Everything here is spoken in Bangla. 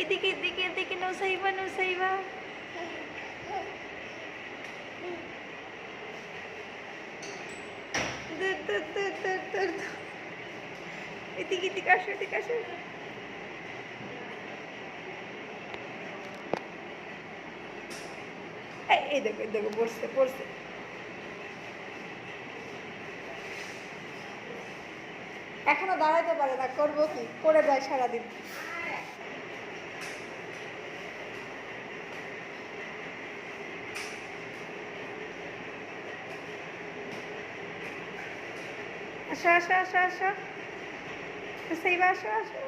এদিকে এদিকে এদিকে নৌসাইবা নৌসাইবা। এদিকে এদিকে আসো এদিকে আসো। এই, দেখো দেখো পড়ছে পড়ছে। এখনও দাঁড়াতে পারে না, করব কি? করে যায় সারাদিন। আসো আসো আসো আসো। সেইবা আসো আসো।